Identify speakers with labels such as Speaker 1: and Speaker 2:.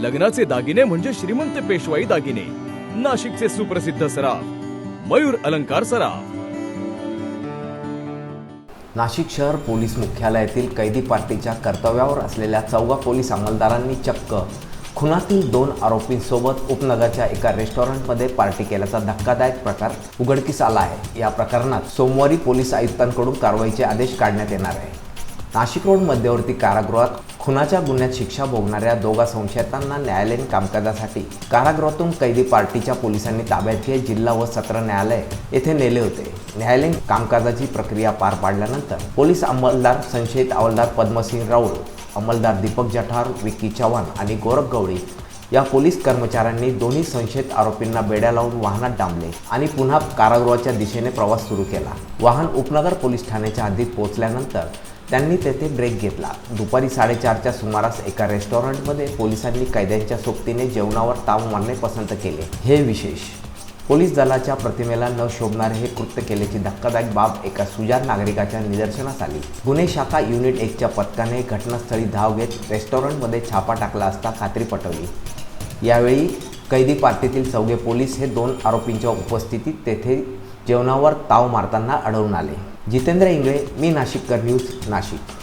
Speaker 1: लग्नाचे दागिने म्हणजे श्रीमंत पेशवाई दागिने. नाशिकचे सुप्रसिद्ध सराफ मयूर अलंकार सराफ.
Speaker 2: नाशिक शहर पोलीस मुख्यालयातील कैदी पार्टीच्या कर्तव्यावर असलेल्या चौघा पोलीस अंमलदारांनी चक्क. खुनातील दोन आरोपींसोबत उपनगरच्या एका रेस्टॉरंटमध्ये पार्टी केल्याचा धक्कादायक प्रकार उघडकीस आला आहे. या प्रकरणात सोमवारी पोलीस आयुक्तांकडून कारवाईचे आदेश काढण्यात येणार आहे. नाशिक रोड मध्यवर्ती कारागृहात खुनाच्या गुन्ह्यात शिक्षा भोगणाऱ्या दोघा संशयितांना न्यायालयीन कामकाजासाठी कारागृहातून कैदी पार्टीच्या पोलिसांनी ताब्यात घेत जिल्हा व सत्र न्यायालय येथे नेले होते. न्यायालयीन कामकाजाची प्रक्रिया पार पाडल्यानंतर पोलीस अंमलदार संशयित हवालदार पद्मसिंग राऊळ अंमलदार दीपक जठार विक्की चव्हाण आणि गोरख गवळी या पोलीस कर्मचाऱ्यांनी दोन्ही संशयित आरोपींना बेड्या लावून वाहनात डांबले आणि पुन्हा कारागृहाच्या दिशेने प्रवास सुरू केला. वाहन उपनगर पोलीस ठाण्याच्या हद्दीत पोहोचल्यानंतर त्यांनी तेथे ब्रेक घेतला. दुपारी साडेचारच्या सुमारास एका रेस्टॉरंटमध्ये पोलिसांनी कैद्यांच्या सोबतीने जेवणावर ताव मारणे पसंत केले. हे विशेष पोलीस दलाच्या प्रतिमेला न शोभणारे हे कृत्य केल्याची धक्कादायक बाब एका सुजार नागरिकाच्या निदर्शनास आली. गुन्हे शाखा युनिट एकच्या पथकाने घटनास्थळी धाव घेत रेस्टॉरंटमध्ये छापा टाकला असता खात्री पटवली. यावेळी कैदी पार्टीतील चौघे पोलीस हे दोन आरोपींच्या उपस्थितीत तेथे जेवणावर ताव मारताना आढळून आले. जितेंद्र इंगळे मी नाशिककर न्यूज नाशिक.